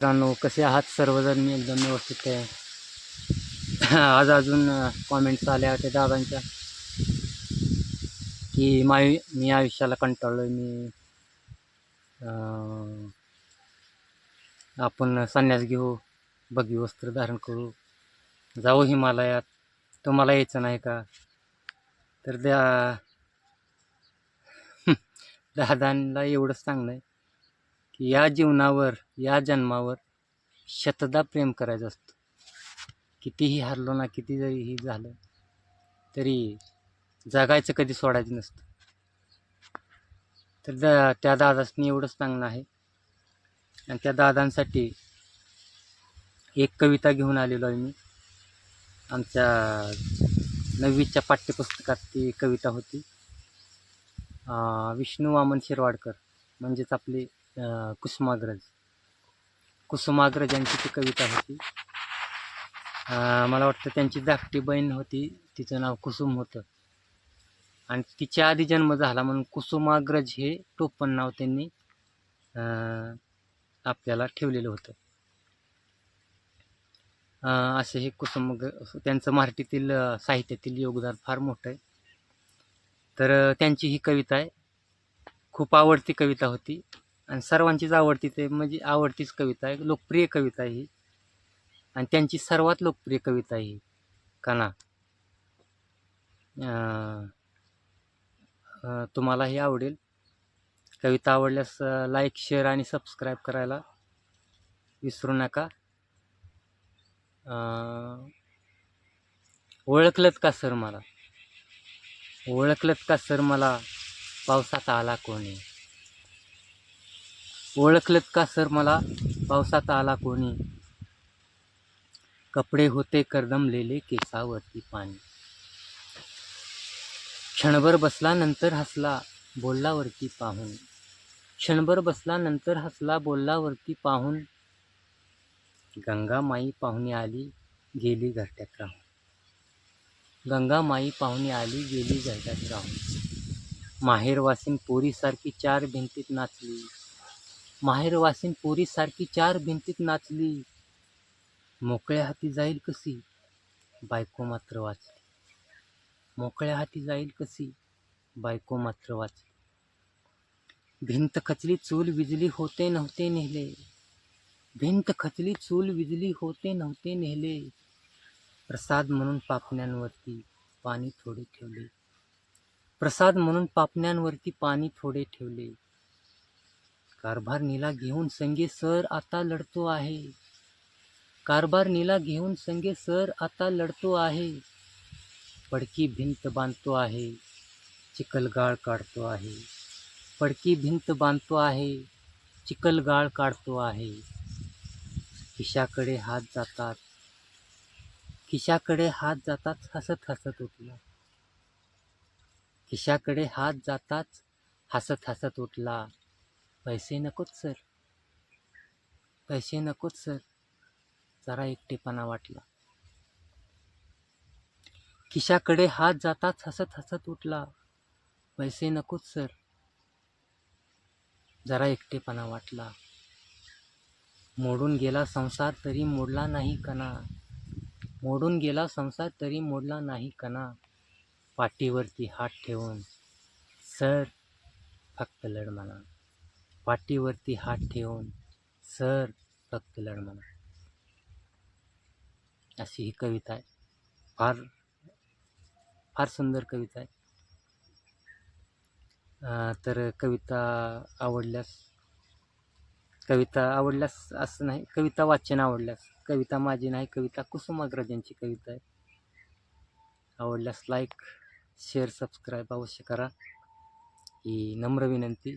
मित्रांनो कसे आहात सर्वजण? मी एकदम व्यवस्थित आहे. आज अजून कॉमेंट्स आल्या होत्या दादांच्या की माय मी आयुष्याला कंटाळलो मी आपण संन्यास घेऊ बगी वस्त्र धारण करू. जाऊ हिमालयात. तुम्हाला यायचं नाही का? तर त्या दादांना एवढंच सांगणं आहे. या जीवनावर या जन्मावर शतदा प्रेम करायचं असतं. कितीही हरलो ना किती जरी ही झालं तरी जगायचं कधी सोडायचं नसतं. तर दा त्या दादासनी एवढंच सांगणं आहे. आणि त्या दादांसाठी एक कविता घेऊन आलेलो आहे मी. आमच्या नववीच्या पाठ्यपुस्तकात ती कविता होती. विष्णू वामन शिरवाडकर म्हणजेच आपले कुसुमाग्रज. कुसुमाग्रज यांची ती कविता होती. मला वाटतं त्यांची धाकटी बहीण होती. तिचं नाव कुसुम होतं. आणि तिच्या आधी जन्म झाला म्हणून कुसुमाग्रज हे टोपण नाव त्यांनी आपल्याला ठेवलेलं होतं. असे हे कुसुम त्यांचं मराठीतील साहित्यातील योगदान फार मोठं आहे. तर त्यांची ही कविता आहे. खूप आवडती कविता होती. आणि सर्वांचीच आवडती ते म्हणजे आवडतीच कविता आहे. लोकप्रिय कविता ही. आणि त्यांची सर्वात लोकप्रिय कविता ही. काना तुम्हाला अं, आवडेल. कविता आवडल्यास लाईक शेअर आणि सबस्क्राईब करायला विसरू नका. ओळखलत का सर मला? ओळखलंत का सर मला? पावसात आला कोणी? ओळखलंत का सर मला? पावसात आला कोणी? कपडे होते करदमलेले केसावरती पाणी. क्षणभर बसला नंतर हसला बोललावरती पाहून. क्षणभर बसला नंतर हसला बोललावरती पाहून गंगा माई आली गेली घरट्यात राहून. गंगा माई आली गेली घरट्यात राहून. माहेरवासीन पोरीसारखी चार भिंतीत नाचली. माहेरवासीन पोरीसारखी चार भिंतीत नाचली. मोकळ्या हाती जाईल कशी? बायको मात्र वाचली. मोकळ्या हाती जाईल कशी? बायको मात्र वाचली. भिंत खचली चूल विजली होते नव्हते नेले. भिंत खचली चूल विजली होते नव्हते नेले. प्रसाद म्हणून पापण्यांवरती पाणी थोडे ठेवले. प्रसाद म्हणून पापण्यांवरती पाणी थोडे ठेवले. कारभारणीला घेऊन संगे सर आता लढतो आहे. कारभारणीला घेऊन संगे सर आता लढतो आहे. पडकी भिंत बांधतो आहे चिखलगाळ काढतो आहे. पडकी भिंत बांधतो आहे चिखलगाळ काढतो आहे. खिशाकडे हात जातात खिशाकडे हात जाताच हसत हसत उठला. खिशाकडे हात जाताच हसत हसत उठला. पैसे नकोत सर. पैसे नकोत सर. जरा एकटेपणा वाटला. खिशाकडे हात जाताच हसत हसत उठला. पैसे नकोत सर. जरा एकटेपणा वाटला. मोडून गेला संसार तरी मोडला नाही कणा. मोडून गेला संसार तरी मोडला नाही कणा. पाठीवरती हात ठेवून सर फक्त लढ म्हणा. पाठीवरती हात ठेवून सर फक्त लढ म्हणा अशी ही कविता आहे. फार फार सुंदर कविता आहे. तर कविता आवडल्यास कविता आवडल्यास असं नाही कविता वाचन आवडल्यास कविता माझी नाही कविता कुसुमाग्रजांची कविता आहे. आवडल्यास लाईक शेअर सबस्क्राईब अवश्य करा. ही नम्र विनंती.